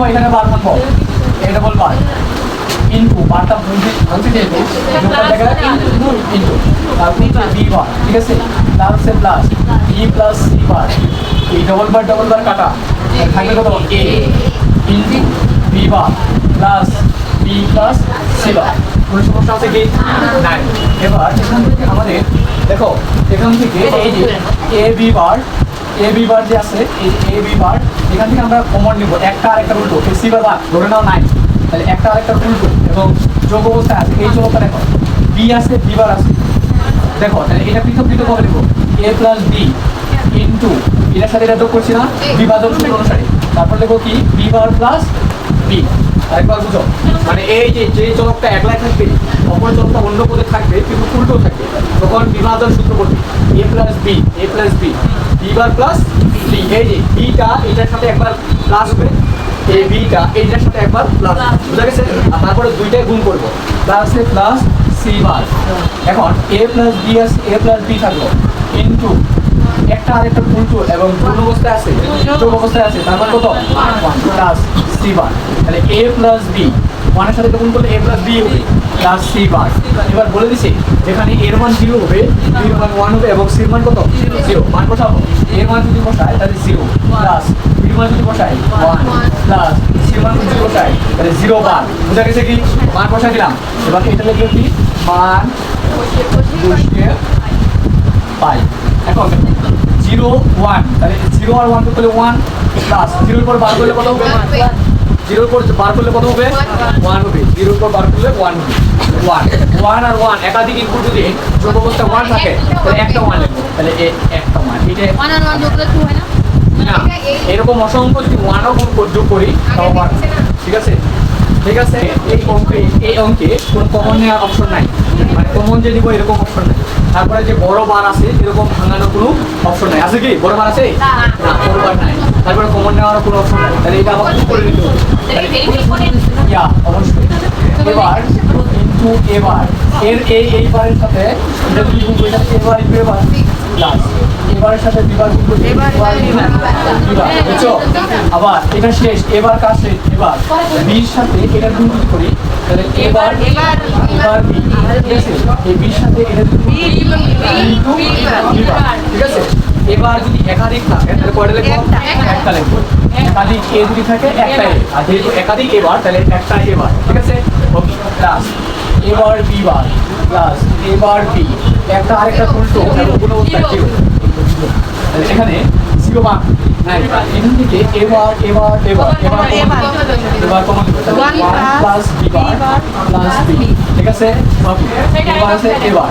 দেখো এখানে বার মানবো এটা বল বার ইনটু বারটা বলতে বলতে যেহেতু যোগটা দেখা বি বার ঠিক আছে? তার হচ্ছে plus E plus C bar এই ডবল বার ডবল বার কাটা। থাকবে কত? A into B bar plus B plus C bar কোনো সমস্যা আছে কি? এবার এখান থেকে আমাদের, দেখো, এখান থেকে এই যে এ বি বার এ বি বার যে আছে এই এ বি বার এখান থেকে আমরা কমন নিব। একটা আর একটা উল্টো। সি বার ধরে নাও নাই তাহলে একটা আর একটা উল্টো এবং যোগ অবস্থায় আছে। এই যোগটা দেখো। বি আছে বি বার আছে। দেখো তাহলে এটা পৃথক পৃথক হবে লিখো। এ প্লাস বি ইন্টু এটার সাথে এটা যোগ করছি না। বিভাজন সূত্র অনুসারে। তারপর লিখো কি? বি বার প্লাস বি আরেকবার বুঝো। মানে এই যে যে চলকটা একলাই থাকবে, অপর চলকটা অন্য পদে থাকবে, কিন্তু উল্টো থাকবে। তখন বিভাজন সূত্র করবে A plus B A plus B B bar plus B এই যে বিটা এটার সাথে একবার প্লাস হবে। এই বিটা এইটার সাথে একবার প্লাস বুঝা গেছে? তারপরে দুইটাই গুণ করব। প্লাসে প্লাস সি বার এখন এ প্লাস বি আছে এ প্লাস বি থাকল। ইন্টু একটা আর একটা উল্টো এবং পূর্ণ অবস্থায় আছে অবস্থায় আছে, তারপর কত? প্লাস সি বার তাহলে এ প্লাস বি ওয়ানের সাথে গুণ করলে এ প্লাস বি হবে প্লাস সি বার এবার বলে দিছি, যেখানে এর মান জিরো হবে বির মান ওয়ান হবে এবং সির মান কত? জিরো মান বসাবো। এর মান যদি বসায় তাহলে জিরো প্লাস বির মান যদি বসাই ওয়ান প্লাস সির মান যদি বসাই, তাহলে জিরো বার বুঝা গেছে কি? মান বসাই দিলাম। এবার এটা লিখবে কি মান বসিয়ে পাই। এখন জিরো ওয়ান তাহলে জিরো আর ওয়ান করলে ওয়ান প্লাস জিরোর পর বার করলে কত হবে? জিরোর পর বার করলে কত হবে? ওয়ান হবে। জিরোর পর বার করলে ওয়ান হবে। ওয়ান ওয়ান আর ওয়ান একাধিক ইনপুট যদি যোগ অবস্থা ওয়ান থাকে তাহলে একটা ওয়ান লিখব তাহলে একটা ওয়ান এটা ওয়ান আর ওয়ান যোগ করলে টু হয় না? না এরকম অসংখ্য যদি ওয়ানও যোগ করি তাও পারব ঠিক আছে? ঠিক আছে? এই অঙ্কে এই অঙ্কে কোনো কমন নেওয়ার অপশন নাই। মানে কমন যে দিব এরকম অপশন নাই। তারপরে যে বড় বার আছে এরকম ভাঙানোর কোনো অপশন নাই। আছে কি? বড় বার আছে? না। বড় বার নাই। তারপরে কমন নেওয়ার কোনো অপশন নাই। তাহলে এটা আমাকে করে নিতে হবে? অবশ্যই। এবার কিন্তু এবার। এর এই এই বারের সাথে এটা গুণ তাহলে এবার ইনটু এবার। প্লাস এবারের সাথে গুণ এবার। বিবার বুঝছ? আবার এটা শেষ এবার কাজ শেষ এবার। বির সাথে এটা গুণ করি? তাহলে এবার এবার, এবার বি ঠিক আছে? এই বির সাথে এটা গুণ ঠিক আছে? এবার যদি একাধিক থাকে তাহলে কয়টা লিখব একটা লিখব একাধিক এ যদি থাকে একটা এ। আর যেহেতু একাধিক এবার তাহলে একটা এবার ঠিক আছে? ওকে প্লাস এবার বি বার। প্লাস এবার বি। একটা আরেকটা উল্টো। এখানে জিরো থেকে এবার এবার এবার এবার এবার। এবার common plus B bar plus B ঠিক আছে? এবার আছে এবার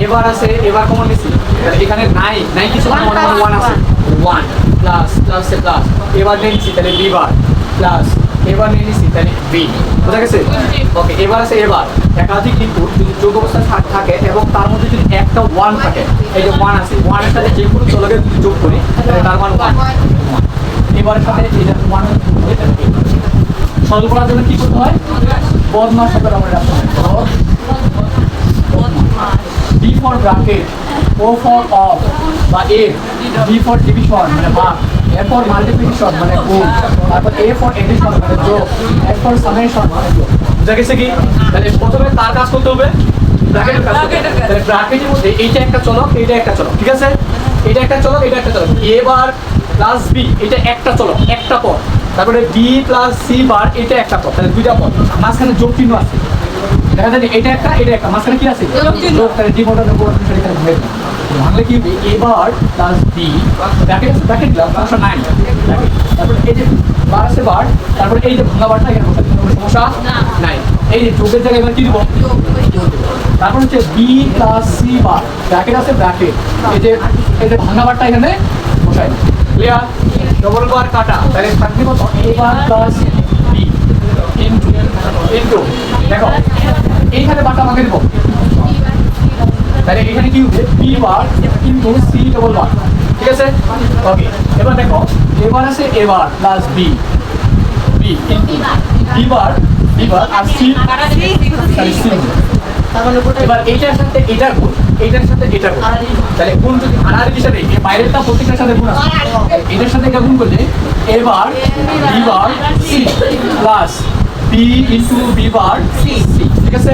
এবার আছে এবার কমন নিছি তাহলে এখানে নাই নাই কিছু ওয়ান আছে। ওয়ান প্লাস প্লাস প্লাস এবার নিয়ে নিছি তাহলে বি বার প্লাস এবার নিয়ে নিছি তাহলে বি। বুঝা গেছে? ওকে এবার আছে এবার। একাধিক ইনপুট যদি যোগ অবস্থা থাক- থাকে এবং তার মধ্যে যদি একটা ওয়ান থাকে এই যে ওয়ান আছে ওয়ানের সাথে যে কোনো চলকে যদি যোগ করি তাহলে তার মান ওয়ান এবারের সাথে এটা ওয়ান সরল করার জন্য কি করতে হয়? বদমাস শব্দটা আমরা রাখতে হয় D for bracket O for of বা এ ডি ফর ডিভিশন মানে ভাগ এ ফর মাল্টিপ্লিকেশন মানে গুণ তারপর এ ফর এডিশন মানে যোগ এ ফর সামেশন মানে যোগ বুঝা গেছে কি? তাহলে প্রথমে তার কাজ করতে হবে। ব্র্যাকেটের কাজ তাহলে ব্র্যাকেটের মধ্যে এইটা একটা চলক এইটা একটা চলক ঠিক আছে? এটা একটা চলক এটা একটা চলক। এবার প্লাস বি এটা একটা চলক একটা পদ। তারপরে বি প্লাস সি বার এটা একটা পদ তাহলে দুইটা পদ। মাঝখানে যোগ চিহ্ন আছে। দেখা যায় এটা একটা এটা একটা মাঝখানে কি আছে? যোগ তাহলে ভাঙলে কি হবে? এবার প্লাস বি ব্র্যাকেট ব্র্যাকেট দিলাম সমস্যা নাই তারপরে এই যে বার আছে বার তারপরে এই যে ভাঙা বারটা এখানে বসাতে কোনো সমস্যা? নাই। এই যে যোগের জায়গায় এবার কি দিব? তারপর হচ্ছে B plus C bar bracket আছে ব্র্যাকেট এই যে এই যে ভাঙা বারটা এখানে বসাই। ক্লিয়ার ডবল বার কাটা। তাহলে থাকবে কত? এ বার প্লাস তাহলে এখানে কি হবে বি বার কিন্তু সি ডবল বার ঠিক আছে? ওকে এবার দেখো এবার আছে এবার plus B B into B bar B bar আর সি এবার এইটার সাথে এটার গুণ এইটার সাথে এটার গুণ। তাহলে গুণ যদি হারাহারি হিসাবে বাইরেরটা প্রত্যেকটার সাথে গুণ আছে। এটার সাথে এটা গুণ করলে A B bar C plus B into B bar C ঠিক আছে?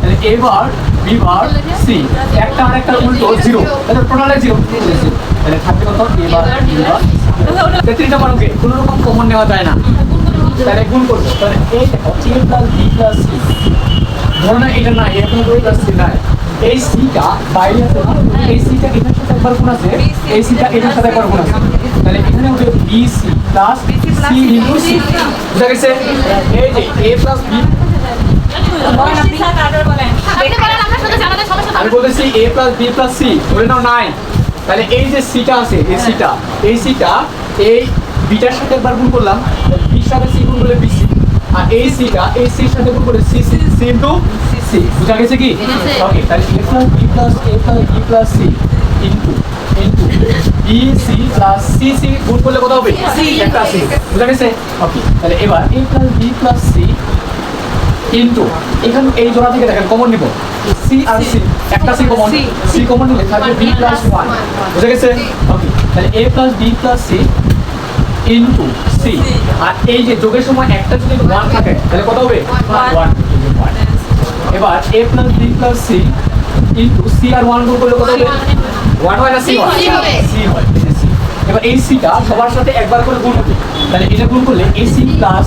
তাহলে A bar B bar C একটা আর একটা উল্টো জিরো তাহলে টোটালে জিরো তাহলে থাকবে কত? এ বার বি বার তিনটা পারোকে কোনো রকম কমন নেওয়া যায় না। তাহলে গুণ করব। তাহলে এই A plus B plus C ধরো না এটা না এ প্লাস প্লাস সি না এই সিটা বাইরে আছে এই সিটা এটার সাথে একবার গুণ আছে? এই সিটা এটার সাথে একবার গুণ আছে। তাহলে এখানে হবে B C plus C into C বুঝা গেছে? এই যে এ প্লাস বি আমি বলতেছি A plus B plus C ধরে নাও নাইন তাহলে এই যে সিটা আছে এই সিটা এই সিটা এই বিটার সাথে একবার গুণ করলাম বির সাথে সি গুণ করলে বিসি আর এই সিটা এই সির সাথে গুণ করলে C C C into C বুঝা গেছে কি? ওকে তাহলে A plus B plus A plus B plus C into into B C plus C C গুণ করলে কত হবে? একটা সি বুঝা গেছে? ওকে তাহলে এবার A plus B plus C কিন্তু এখানে এই জোড়া থেকে দেখেন কমন নিব। সি আর সি একটা সি কমন সি কমন নিলে থাকবে বি প্লাস ওয়ান বুঝে গেছে? ওকে তাহলে A plus B plus C into C আর এই যে যোগের সময় একটা যদি ওয়ান থাকে তাহলে কত হবে? ওয়ান এবার A plus B plus C into C R one গুণ করলে কত হবে? ওয়ান হয় না সি হয়? সি হয়। এবার এই সিটা সবার সাথে একবার করে গুণ হবে। তাহলে এটা গুণ করলে? AC plus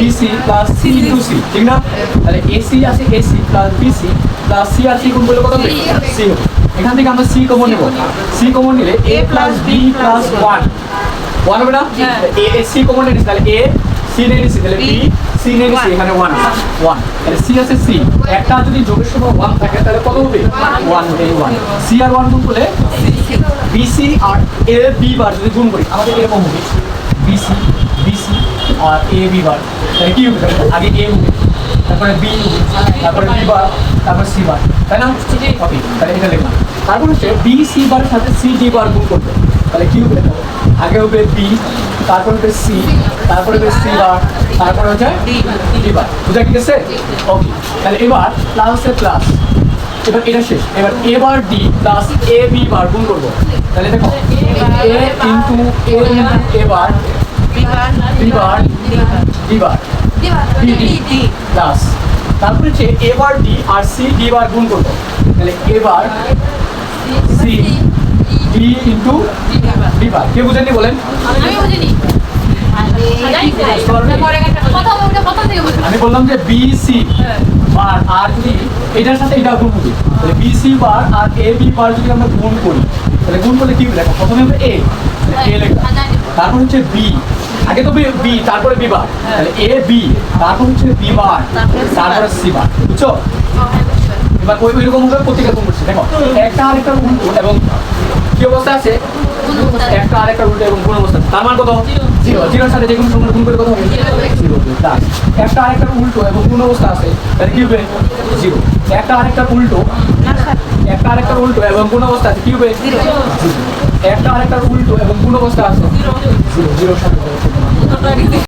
BC plus C into C ঠিক না? তাহলে এসি আছে AC plus BC plus C আর সি গুণ করলে কত হবে? সি এখান থেকে আমরা সি কমন নেব। সি কমন নিলে A plus B plus one one হবে না? এ সি কমন নিয়েছি তাহলে এ সি নিয়ে নিছি তাহলে বি সি নিয়ে নিছি এখানে ওয়ান ওয়ান তাহলে সি আছে সি একটা যদি যোগের সময় ওয়ান থাকে তাহলে কত হবে? ওয়ান হবে ওয়ান সি আর ওয়ান গুণ করলে BC R A B bar যদি গুণ করি আমাদের এরকম হবে। বিসি আর এ বি বার তাহলে কি হবে তাহলে আগে এ হবে তারপরে বি তারপরে বি বার তারপরে সি বার তাই না? ওকে তাহলে এটা লিখলাম তারপর হচ্ছে বি সি বারের সাথে সি ডি বার গুণ করবে। তাহলে কি হবে? আগে হবে বি তারপর হবে সি তারপরে হবে সি বার তারপরে হচ্ছে ডি বার বুঝা গেছে? ওকে তাহলে এবার প্লাস হচ্ছে প্লাস এবার এটা শেষ। এবার এবার D plus A B bar গুণ করব। তাহলে দেখো A into A into A bar bar bar plus তারপরে হচ্ছে এ বার ডি আর সি ডি বার গুণ করব। তাহলে A bar C D into D bar কে বুঝেননি বলেন? আমি বললাম যে বি সি বার আর যদি এটার সাথে এটা গুণ করি তাহলে বি সি বার আর এ বি বার যদি আমরা গুণ করি তাহলে গুণ করলে কি হবে? দেখো প্রথমে হবে এ এ লেখা। তারপর হচ্ছে বি আগে তো বি তারপরে বি বার তাহলে এ বি তারপর হচ্ছে বি বার তারপরে সি বার বুঝছ? এবার ওই ওইরকম ভাবে প্রত্যেকটা গুণ করছে দেখো একটা আরেকটা উল্টো এবং কি অবস্থা আছে? একটা আরেকটা উল্টো এবং গুণ অবস্থা তার মান কত? জিরো। জিরোর সাথে যে কোনো সংখ্যা গুণ করে কত হবে? জিরো। প্লাস একটা আরেকটা উল্টো এবং গুণ অবস্থা আছে? তাহলে কি হবে? জিরো। একটা আরেকটা উল্টো একটা আরেকটা উল্টো এবং গুণ অবস্থা আছে? কি হবে? জিরো। একটা আরেকটা উল্টো এবং গুণ অবস্থা আছে? জিরো। জিরোর সাথে about anything.